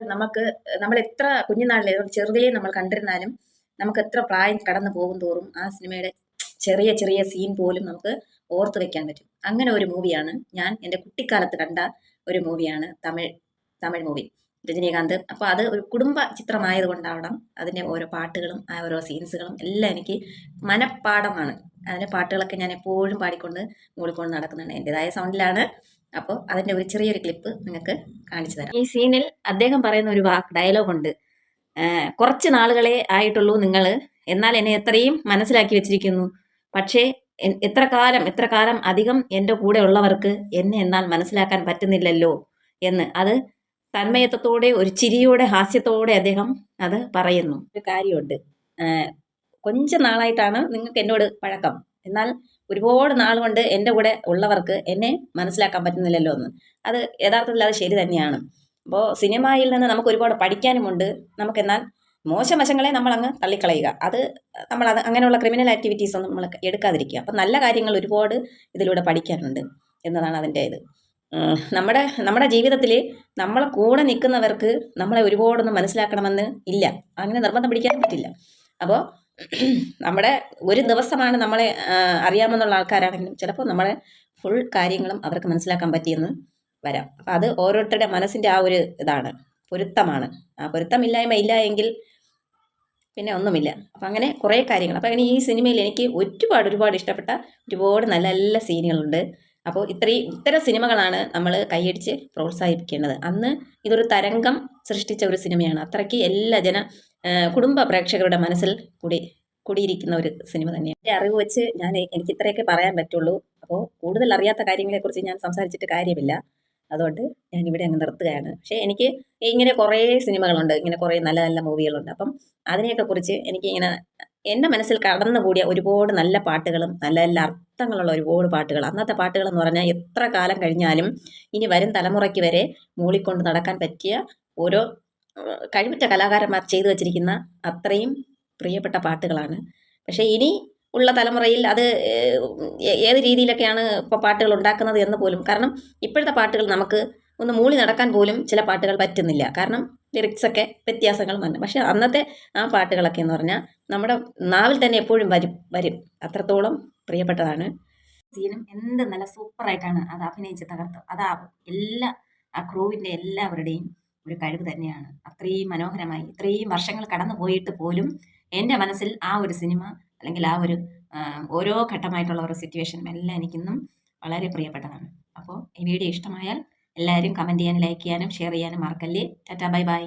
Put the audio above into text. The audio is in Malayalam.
നമുക്ക് നമ്മൾ എത്ര കുഞ്ഞുനാളിലെ ചെറുതിലേ നമ്മൾ കണ്ടിരുന്നാലും നമുക്ക് എത്ര പ്രായം കടന്നു പോകും തോറും ആ സിനിമയുടെ ചെറിയ ചെറിയ സീൻ പോലും നമുക്ക് ഓർത്തു വെക്കാൻ പറ്റും. അങ്ങനെ ഒരു മൂവിയാണ് ഞാൻ എന്റെ കുട്ടിക്കാലത്ത് കണ്ട ഒരു മൂവിയാണ് തമിഴ് തമിഴ് മൂവി രജനീകാന്ത്. അപ്പോൾ അത് ഒരു കുടുംബ ചിത്രമായതുകൊണ്ടാവണം അതിന്റെ ഓരോ പാട്ടുകളും ആ ഓരോ സീൻസുകളും എല്ലാം എനിക്ക് മനഃപ്പാടമാണ് അതിന്റെ പാട്ടുകളൊക്കെ ഞാൻ എപ്പോഴും പാടിക്കൊണ്ട് മൂളിക്കൊണ്ട് നടക്കുന്നുണ്ട് എന്റെതായ സൗണ്ടിലാണ്. അപ്പോൾ അതിന്റെ ഒരു ചെറിയൊരു ക്ലിപ്പ് നിങ്ങൾക്ക് കാണിച്ചു തരാം. ഈ സീനിൽ അദ്ദേഹം പറയുന്ന ഒരു വാക്ക് ഡയലോഗ് ഉണ്ട്. കുറച്ച് നാളുകളെ ആയിട്ടുള്ളൂ നിങ്ങൾ എന്നാൽ എന്നെ എത്രയും മനസ്സിലാക്കി വെച്ചിരിക്കുന്നു. പക്ഷേ എത്ര കാലം എത്ര കാലം അധികം എന്റെ കൂടെ ഉള്ളവർക്ക് എന്നെ എന്നാൽ മനസ്സിലാക്കാൻ പറ്റുന്നില്ലല്ലോ എന്ന്. അത് തന്മയത്വത്തോടെ ഒരു ചിരിയോടെ ഹാസ്യത്തോടെ അദ്ദേഹം അത് പറയുന്നു. ഒരു കാര്യമുണ്ട്. കൊഞ്ച നാളായിട്ടാണ് നിങ്ങൾക്ക് എന്നോട് പഴക്കം. എന്നാൽ ഒരുപാട് നാൾ കൊണ്ട് എന്റെ കൂടെ ഉള്ളവർക്ക് എന്നെ മനസ്സിലാക്കാൻ പറ്റുന്നില്ലല്ലോ എന്ന്. അത് യഥാർത്ഥത്തിൽ അത് ശരി തന്നെയാണ്. അപ്പോൾ സിനിമയിൽ നിന്ന് നമുക്ക് ഒരുപാട് പഠിക്കാനുമുണ്ട്. നമുക്കെന്നാൽ മോശം വശങ്ങളെ നമ്മൾ അങ്ങ് തള്ളിക്കളയുക. അത് നമ്മൾ അത് അങ്ങനെയുള്ള ക്രിമിനൽ ആക്ടിവിറ്റീസ് ഒന്നും നമ്മൾ എടുക്കാതിരിക്കുക. അപ്പം നല്ല കാര്യങ്ങൾ ഒരുപാട് ഇതിലൂടെ പഠിക്കാനുണ്ട്. എന്നതാണ് അതിന്റെ ഇത്. നമ്മുടെ നമ്മുടെ ജീവിതത്തിൽ നമ്മളെ കൂടെ നിൽക്കുന്നവർക്ക് നമ്മളെ ഒരുപാടൊന്നും മനസ്സിലാക്കണമെന്ന് ഇല്ല. അങ്ങനെ നിർബന്ധം പിടിക്കാൻ പറ്റില്ല. അപ്പോൾ നമ്മുടെ ഒരു ദിവസമാണ് നമ്മളെ അറിയാമെന്നുള്ള ആൾക്കാരാണെങ്കിലും ചിലപ്പോൾ നമ്മളെ ഫുൾ കാര്യങ്ങളും അവർക്ക് മനസ്സിലാക്കാൻ പറ്റിയെന്ന് വരാം. അപ്പം അത് ഓരോരുത്തരുടെ മനസ്സിന്റെ ആ ഒരു ഇതാണ്. പൊരുത്തമാണ്. ആ പൊരുത്തമില്ലായ്മ ഇല്ല എങ്കിൽ പിന്നെ ഒന്നുമില്ല. അപ്പം അങ്ങനെ കുറേ കാര്യങ്ങൾ. അപ്പം അങ്ങനെ ഈ സിനിമയിൽ എനിക്ക് ഒരുപാട് ഒരുപാട് ഇഷ്ടപ്പെട്ട ഒരുപാട് നല്ല നല്ല സീനുകളുണ്ട്. അപ്പോൾ ഇത്രയും ഇത്തരം സിനിമകളാണ് നമ്മൾ കൈയടിച്ച് പ്രോത്സാഹിപ്പിക്കേണ്ടത്. അന്ന് ഇതൊരു തരംഗം സൃഷ്ടിച്ച ഒരു സിനിമയാണ്. അത്രയ്ക്ക് എല്ലാ ജന കുടുംബ പ്രേക്ഷകരുടെ മനസ്സിൽ കൂടി കൂടിയിരിക്കുന്ന ഒരു സിനിമ തന്നെയാണ്. എന്റെ അറിവ് വെച്ച് ഞാൻ എനിക്ക് ഇത്രയൊക്കെ പറയാൻ പറ്റുള്ളൂ. അപ്പോൾ കൂടുതൽ അറിയാത്ത കാര്യങ്ങളെക്കുറിച്ച് ഞാൻ സംസാരിച്ചിട്ട് കാര്യമില്ല. അതുകൊണ്ട് ഞാൻ ഇവിടെ അങ്ങ് നിർത്തുകയാണ്. പക്ഷേ എനിക്ക് ഇങ്ങനെ കുറേ സിനിമകളുണ്ട്. ഇങ്ങനെ കുറേ നല്ല നല്ല മൂവികളുണ്ട്. അപ്പം അതിനെയൊക്കെ കുറിച്ച് എനിക്ക് ഇങ്ങനെ എന്റെ മനസ്സിൽ കടന്നുകൂടിയ ഒരുപാട് നല്ല പാട്ടുകളും നല്ല നല്ല അർത്ഥങ്ങളുള്ള ഒരുപാട് പാട്ടുകൾ അന്നത്തെ പാട്ടുകൾ എന്ന് പറഞ്ഞാൽ എത്ര കാലം കഴിഞ്ഞാലും ഇനി വരും തലമുറയ്ക്ക് വരെ മൂളിക്കൊണ്ട് നടക്കാൻ പറ്റിയ ഓരോ കഴിവുറ്റ കലാകാരന്മാർ ചെയ്തു വച്ചിരിക്കുന്ന അത്രയും പ്രിയപ്പെട്ട പാട്ടുകളാണ്. പക്ഷേ ഇനി ഉള്ള തലമുറയിൽ അത് ഏത് രീതിയിലൊക്കെയാണ് ഇപ്പോൾ പാട്ടുകൾ ഉണ്ടാക്കുന്നത് എന്ന് പോലും കാരണം ഇപ്പോഴത്തെ പാട്ടുകൾ നമുക്ക് ഒന്ന് മൂളി നടക്കാൻ പോലും ചില പാട്ടുകൾ പറ്റുന്നില്ല. കാരണം ലിറിക്സൊക്കെ വ്യത്യാസങ്ങൾ വന്നു. പക്ഷേ അന്നത്തെ ആ പാട്ടുകളൊക്കെ എന്ന് പറഞ്ഞാൽ നമ്മുടെ നാവിൽ തന്നെ എപ്പോഴും വരും വരും. അത്രത്തോളം പ്രിയപ്പെട്ടതാണ്. സീനും എന്ത് നല്ല സൂപ്പറായിട്ടാണ് അത് അഭിനയിച്ച് തകർത്തത്. അതാ എല്ലാ ആ ക്രൂവിന്റെ എല്ലാവരുടെയും ഒരു കഴിവ് തന്നെയാണ്. അത്രയും മനോഹരമായി ഇത്രയും വർഷങ്ങൾ കടന്നു പോയിട്ട് പോലും എന്റെ മനസ്സിൽ ആ ഒരു സിനിമ അല്ലെങ്കിൽ ആ ഒരു ഓരോ ഘട്ടമായിട്ടുള്ള ഒരു സിറ്റുവേഷനും എല്ലാം എനിക്കിന്നും വളരെ പ്രിയപ്പെട്ടതാണ്. അപ്പോൾ ഈ വീഡിയോ ഇഷ്ടമായാൽ എല്ലാവരും കമന്റ് ചെയ്യാനും ലൈക്ക് ചെയ്യാനും ഷെയർ ചെയ്യാനും മറക്കല്ലേ. Tata bye bye